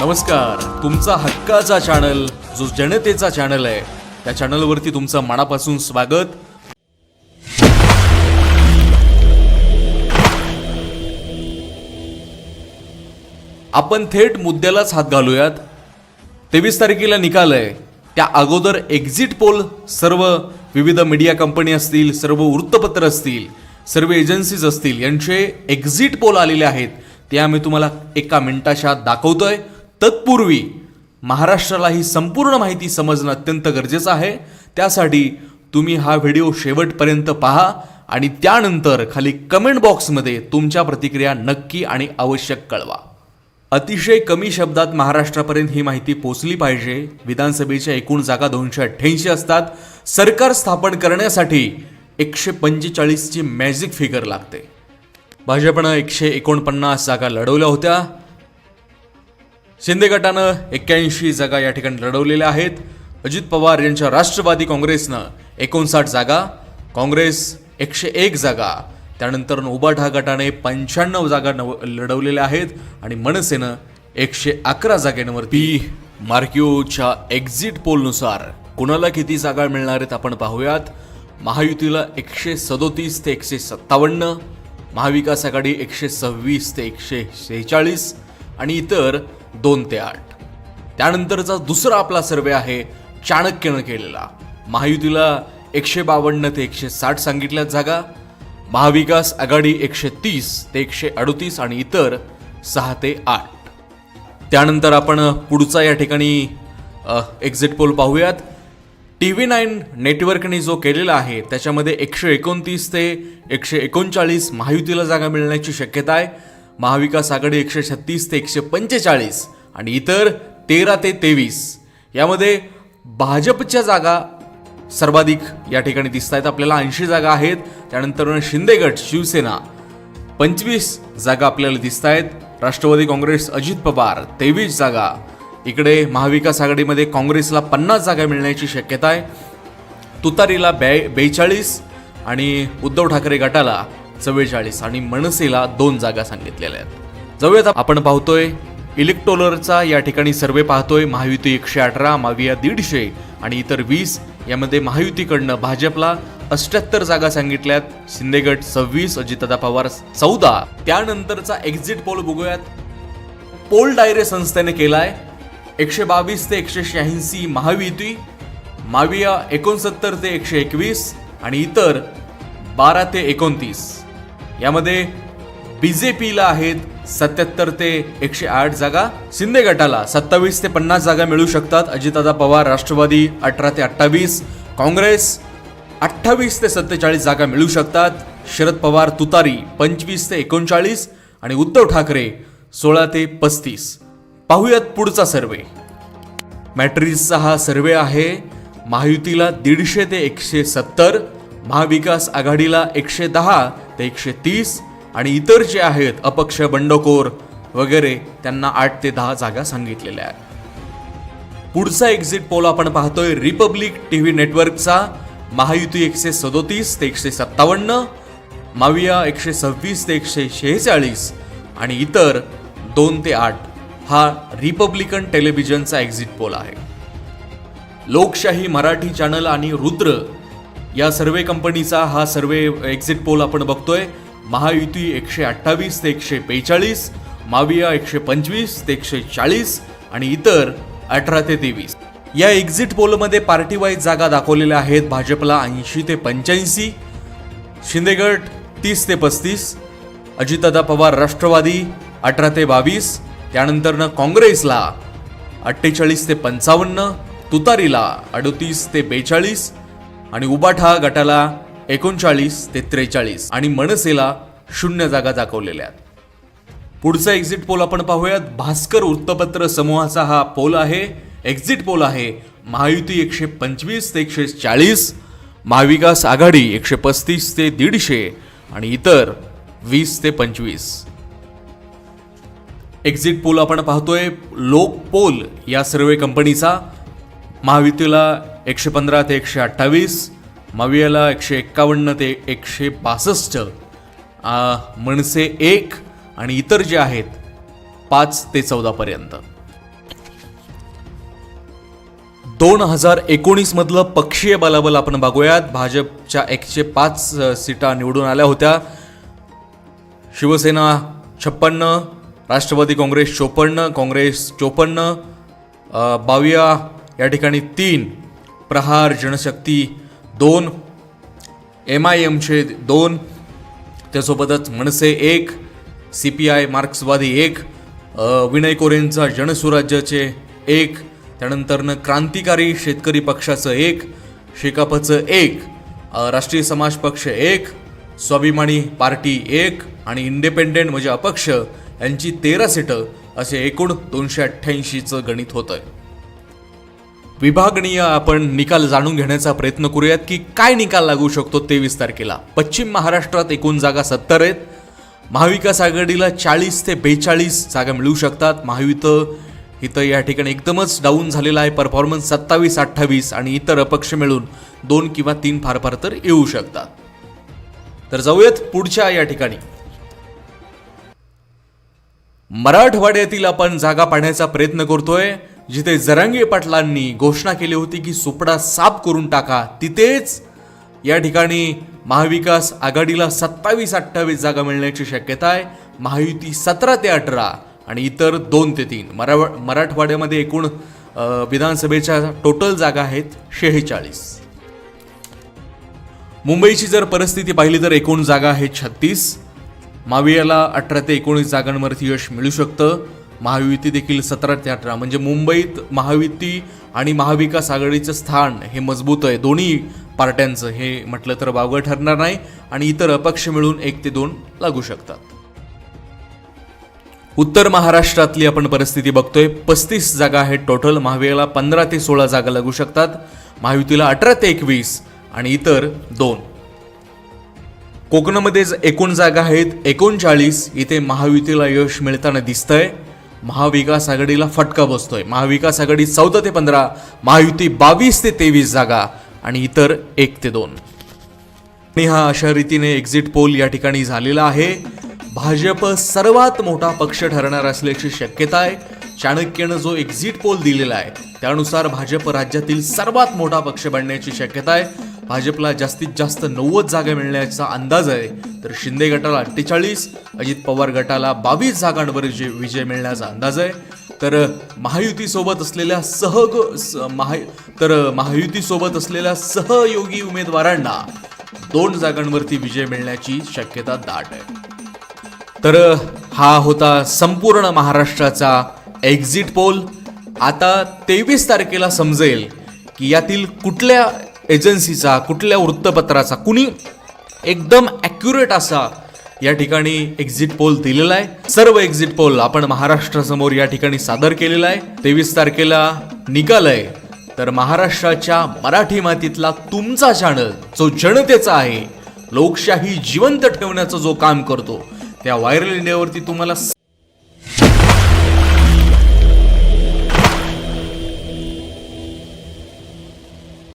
नमस्कार. तुमचा हक्काचा चॅनल जो जनतेचा चॅनल आहे त्या चॅनलवरती तुमचं मनापासून स्वागत. आपण थेट मुद्द्यालाच हात घालूयात. तेवीस तारखेला निकाल आहे. त्या अगोदर एक्झिट पोल सर्व विविध मीडिया कंपनी असतील सर्व वृत्तपत्र असतील सर्व एजन्सीज असतील यांचे एक्झिट पोल आलेले आहेत. ते आम्ही तुम्हाला एका मिनिटाच्या आत दाखवतोय. तत्पूर्वी महाराष्ट्राला ही संपूर्ण माहिती समजणं अत्यंत गरजेचं आहे. त्यासाठी तुम्ही हा व्हिडिओ शेवटपर्यंत पहा आणि त्यानंतर खाली कमेंट बॉक्समध्ये तुमच्या प्रतिक्रिया नक्की आणि आवश्यक कळवा. अतिशय कमी शब्दात महाराष्ट्रापर्यंत ही माहिती पोचली पाहिजे. विधानसभेच्या एकूण जागा दोनशे अठ्ठ्याऐंशी असतात. सरकार स्थापन करण्यासाठी एकशे पंचेचाळीसची मॅजिक फिगर लागते. भाजपनं एकशे एकोणपन्नास जागा लढवल्या होत्या. शिंदे गटानं एक्क्याऐंशी जागा या ठिकाणी लढवलेल्या आहेत. अजित पवार यांच्या राष्ट्रवादी काँग्रेसनं एकोणसाठ जागा काँग्रेस एकशे एक जागा. त्यानंतर उबाठा गटाने पंच्याण्णव जागा नव लढवलेल्या आहेत आणि मनसेनं एकशे अकरा जागेंवरती मार्क्योच्या एक्झिट पोलनुसार कुणाला किती जागा मिळणार आहेत आपण पाहूयात. महायुतीला एकशे सदोतीस ते एकशे सत्तावन्न महाविकास आघाडी एकशे सव्वीस ते एकशे शेहेचाळीस आणि इतर दोन ते आठ. त्यानंतरचा दुसरा आपला सर्वे आहे चाणक्यनं केलेला. महायुतीला एकशे बावन्न ते एकशे साठ सांगितल्यात जागा महाविकास आघाडी एकशे तीस ते एकशे अडतीस आणि इतर सहा ते आठ. त्यानंतर आपण पुढचा या ठिकाणी एक्झिट पोल पाहूयात. टी व्ही नाईन नेटवर्कने जो केलेला आहे त्याच्यामध्ये एकशे एकोणतीस ते एकशे एकोणचाळीस महायुतीला जागा मिळण्याची शक्यता आहे. महाविकास आघाडी एकशे छत्तीस ते एकशे पंचेचाळीस आणि इतर तेरा ते तेवीस. यामध्ये भाजपच्या जागा सर्वाधिक या ठिकाणी दिसत आहेत आपल्याला ऐंशी जागा आहेत. त्यानंतर शिंदेगड शिवसेना पंचवीस जागा आपल्याला दिसत आहेत राष्ट्रवादी काँग्रेस अजित पवार तेवीस जागा. इकडे महाविकास आघाडीमध्ये काँग्रेसला पन्नास जागा मिळण्याची शक्यता आहे. तुतारीला बे बेचाळीस आणि उद्धव ठाकरे गटाला चव्वेचाळीस आणि मनसेला दोन जागा सांगितलेल्या आहेत. जाऊयात आपण पाहतोय इलेक्ट्रोलरचा या ठिकाणी सर्वे पाहतोय महायुती एकशे अठरा माविया दीडशे आणि इतर वीस यामध्ये महायुतीकडनं भाजपला अष्ट्याहत्तर जागा सांगितल्यात. शिंदेगड सव्वीस अजितदा पवार चौदा. त्यानंतरचा एक्झिट पोल बघूयात. पोल डायरे संस्थेने केलाय. एकशे बावीस ते एकशे शहाऐंशी महायुती माविया एकोणसत्तर ते एकशे एकवीस आणि इतर बारा ते एकोणतीस. यामध्ये बी जे पीला आहेत सत्याहत्तर ते एकशे आठ जागा शिंदे गटाला सत्तावीस ते पन्नास जागा मिळू शकतात. अजितदादा पवार राष्ट्रवादी अठरा ते अठ्ठावीस काँग्रेस अठ्ठावीस ते सत्तेचाळीस जागा मिळू शकतात. शरद पवार तुतारी पंचवीस ते एकोणचाळीस आणि उद्धव ठाकरे सोळा ते पस्तीस. पाहूयात पुढचा सर्वे. मॅट्रिक्सचा हा सर्वे आहे. महायुतीला दीडशे ते एकशे सत्तर महाविकास आघाडीला एकशे दहा ते एकशे तीस आणि इतर जे आहेत अपक्ष बंडखोर वगैरे त्यांना आठ ते दहा जागा सांगितलेल्या आहेत. पुढचा एक्झिट पोल आपण पाहतोय. रिपब्लिक टी व्ही नेटवर्कचा महायुती एकशे सदोतीस ते एकशे सत्तावन्न माविया एकशे सव्वीस ते एकशे शेहेचाळीस आणि इतर दोन ते आठ हा रिपब्लिकन टेलिव्हिजनचा एक्झिट पोल आहे. लोकशाही मराठी चॅनल आणि रुद्र या सर्वे कंपनीचा हा सर्वे एक्झिट पोल आपण बघतोय. महायुती एकशे अठ्ठावीस ते एकशे बेचाळीस माविया एकशे पंचवीस ते एकशे चाळीस आणि इतर अठरा ते तेवीस. या एक्झिट पोलमध्ये पार्टी वाईज जागा दाखवलेल्या आहेत भाजपला ऐंशी ते पंच्याऐंशी शिंदेगड तीस ते पस्तीस अजितदादा पवार राष्ट्रवादी अठरा ते बावीस त्यानंतरनं काँग्रेसला अठ्ठेचाळीस ते पंचावन्न तुतारीला अडतीस ते बेचाळीस आणि उबाठा गटाला एकोणचाळीस ते त्रेचाळीस आणि मनसेला शून्य जागा दाखवलेल्या आहेत. पुढचा एक्झिट पोल आपण पाहूयात. भास्कर वृत्तपत्र समूहाचा हा पोल आहे. एक्झिट पोल आहे महायुती एकशे पंचवीस ते एकशे चाळीस महाविकास आघाडी एकशे पस्तीस ते दीडशे आणि इतर वीस ते पंचवीस. एक्झिट पोल आपण पाहतोय. लोक पोल या सर्वे कंपनीचा महायुतीला एकशे पंधरा ते एकशे अठ्ठावीस मावियाला एकशे एक्कावन्न ते एकशे बासष्ट मनसे एक आणि इतर जे आहेत पाच ते चौदापर्यंत दोन हजार एकोणीसमधलं पक्षीय बलाबल आपण बघूयात. भाजपच्या एकशे पाच सीटा निवडून आल्या होत्या. शिवसेना छप्पन्न राष्ट्रवादी काँग्रेस चोपन्न काँग्रेस चोपन्न बाविया या ठिकाणी तीन प्रहार जनशक्ती दोन एम आय एमचे दोन त्यासोबतच मनसे एक सी पी आय मार्क्सवादी एक विनय कोरेंचा जनसुराज्याचे एक त्यानंतरनं क्रांतिकारी शेतकरी पक्षाचं एक शेकापचं एक राष्ट्रीय समाज पक्ष एक स्वाभिमानी पार्टी एक आणि इंडिपेंडेंट म्हणजे अपक्ष यांची तेरा सीटं असे एकूण दोनशे अठ्ठ्याऐंशीचं गणित होतं आहे विभागणीय आपण निकाल जाणून घेण्याचा प्रयत्न करूयात की काय निकाल लागू शकतो तेवीस तारखेला. पश्चिम महाराष्ट्रात एकूण जागा सत्तर आहेत. महाविकास आघाडीला चाळीस ते बेचाळीस जागा मिळू शकतात. महायुत इथं या ठिकाणी एकदमच डाऊन झालेला आहे. परफॉर्मन्स सत्तावीस अठ्ठावीस आणि इतर अपक्ष मिळून दोन किंवा तीन फार फार तर येऊ शकतात. तर जाऊयात पुढच्या या ठिकाणी. मराठवाड्यातील आपण जागा पाहण्याचा प्रयत्न करतोय. जिथे जरांगे पाटलांनी घोषणा केली होती की सुपडा साफ करून टाका तिथेच या ठिकाणी महाविकास आघाडीला सत्तावीस अठ्ठावीस जागा मिळण्याची शक्यता आहे. महायुती सतरा ते अठरा आणि इतर दोन ते तीन. मरा मराठवाड्यामध्ये एकूण विधानसभेच्या टोटल जागा आहेत शेहेचाळीस. मुंबईची जर परिस्थिती पाहिली तर एकूण जागा आहे छत्तीस. मावियाला अठरा ते एकोणीस जागांवरती यश मिळू शकतं. महायुती देखील सतरा ते अठरा म्हणजे मुंबईत महायुती आणि महाविकास आघाडीचं स्थान हे मजबूत आहे. दोन्ही पार्ट्यांचं हे म्हटलं तर वावगं ठरणार नाही आणि इतर अपक्ष मिळून एक ते दोन लागू शकतात. उत्तर महाराष्ट्रातली आपण परिस्थिती बघतोय. पस्तीस जागा आहेत टोटल महावियाला पंधरा ते सोळा जागा लागू शकतात. महायुतीला अठरा ते एकवीस आणि इतर दोन. कोकणामध्ये एकूण जागा आहेत. एकोणचाळीस इथे महायुतीला यश मिळताना दिसतंय. महाविकास आघाडीला फटका बसतोय. महाविकास आघाडी चौदा ते पंधरा महायुती बावीस ते तेवीस जागा आणि इतर एक ते दोन. आणि हा अशा रीतीने एक्झिट पोल या ठिकाणी झालेला आहे. भाजप सर्वात मोठा पक्ष ठरणार असल्याची शक्यता आहे. चाणक्यनं जो एक्झिट पोल दिलेला आहे त्यानुसार भाजप राज्यातील सर्वात मोठा पक्ष बनण्याची शक्यता आहे. भाजपला जास्तीत जास्त नव्वद जागा मिळण्याचा अंदाज आहे तर शिंदे गटाला अठ्ठेचाळीस अजित पवार गटाला बावीस जागांवर जे विजय मिळण्याचा अंदाज आहे. तर महायुतीसोबत असलेल्या सहग स- महा तर महायुतीसोबत असलेल्या सहयोगी उमेदवारांना दोन जागांवरती विजय मिळण्याची शक्यता दाट आहे. तर हा होता संपूर्ण महाराष्ट्राचा एक्झिट पोल आता तेवीस तारखेला समजेल की यातील कुठल्या एजन्सीचा कुठल्या वृत्तपत्राचा कुणी एकदम ॲक्युरेट असा या ठिकाणी एक्झिट पोल दिलेला आहे. सर्व एक्झिट पोल आपण महाराष्ट्रासमोर या ठिकाणी सादर केलेला आहे. तेवीस तारखेला निकाल आहे. तर महाराष्ट्राच्या मराठी मातीतला तुमचा चॅनल जो जनतेचा आहे लोकशाही जिवंत ठेवण्याचं जो काम करतो त्या व्हायरल इंडियावरती तुम्हाला